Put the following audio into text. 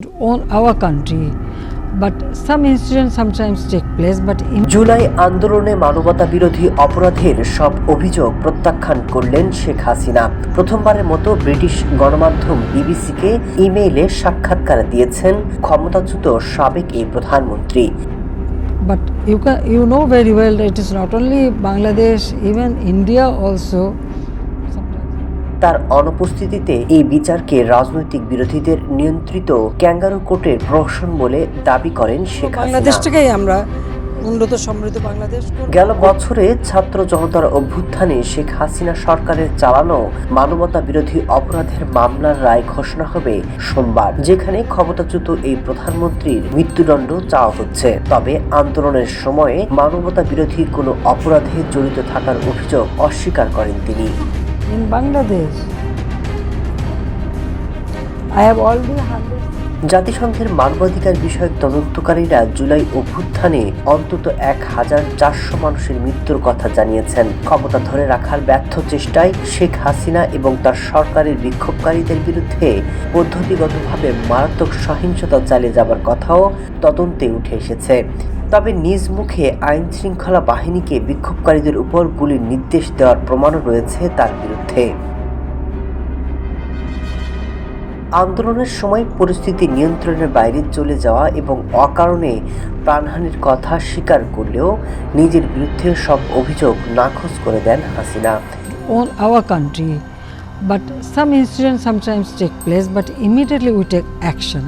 our country but some incidents sometimes take place but in July আন্দোলনে মানবতা বিরোধী অপরাধের সব অভিযোগ প্রত্যাখ্যান করলেন শেখ হাসিনা প্রথমবারের মতো ব্রিটিশ গণমাধ্যম বিবিসিকে ইমেইলে সাক্ষাৎকার দিয়েছেন ক্ষমতাচ্যুত সাবেক এই প্রধানমন্ত্রী but you can you know very well that it is not only bangladesh even india also তার অনুপস্থিতিতে এই বিচারকে রাজনৈতিক বিরোধীদের নিয়ন্ত্রিত ক্যাঙ্গারু কোর্টের প্রহসন বলে দাবি করেন শেখ বাংলাদেশ হাসিনা। থেকেই আমরা উন্নত সমৃদ্ধ বাংলাদেশ গেল বছরে ছাত্র জনতার অভ্যুত্থানে শেখ হাসিনা সরকারের চালানো মানবতা বিরোধী অপরাধের মামলার রায় ঘোষণা হবে সোমবার যেখানে ক্ষমতাচ্যুত এই প্রধানমন্ত্রীর মৃত্যুদণ্ড চাওয়া হচ্ছে। তবে আন্দোলনের সময়ে মানবতা বিরোধী কোনো অপরাধে জড়িত থাকার অভিযোগ অস্বীকার করেন তিনি। In bangladesh. I have already handled জাতিসংঘের মানবাধিকার বিষয়ক তদন্তকারীরা জুলাই অভ্যুত্থানে অন্তত এক হাজার চারশো মানুষের মৃত্যুর কথা জানিয়েছেন। ক্ষমতা ধরে রাখার ব্যর্থ চেষ্টায় শেখ হাসিনা এবং তার সরকারের বিক্ষোভকারীদের বিরুদ্ধে পদ্ধতিগতভাবে মারাত্মক সহিংসতা চালিয়ে যাবার কথাও তদন্তে উঠে এসেছে। তবে নিজ মুখে আইন শৃঙ্খলা বাহিনীকে বিক্ষোভকারীদের উপর গুলির নির্দেশ দেওয়ার প্রমাণও রয়েছে তার বিরুদ্ধে। আন্দোলনের সময় পরিস্থিতি নিয়ন্ত্রণের বাইরে চলে যাওয়া এবং অকারণে প্রাণহানির কথা স্বীকার করলেও নিজের বিরুদ্ধে সব অভিযোগ নাকচ করে দেন Hasina. Own our country but some incidents sometimes take place but immediately we take action.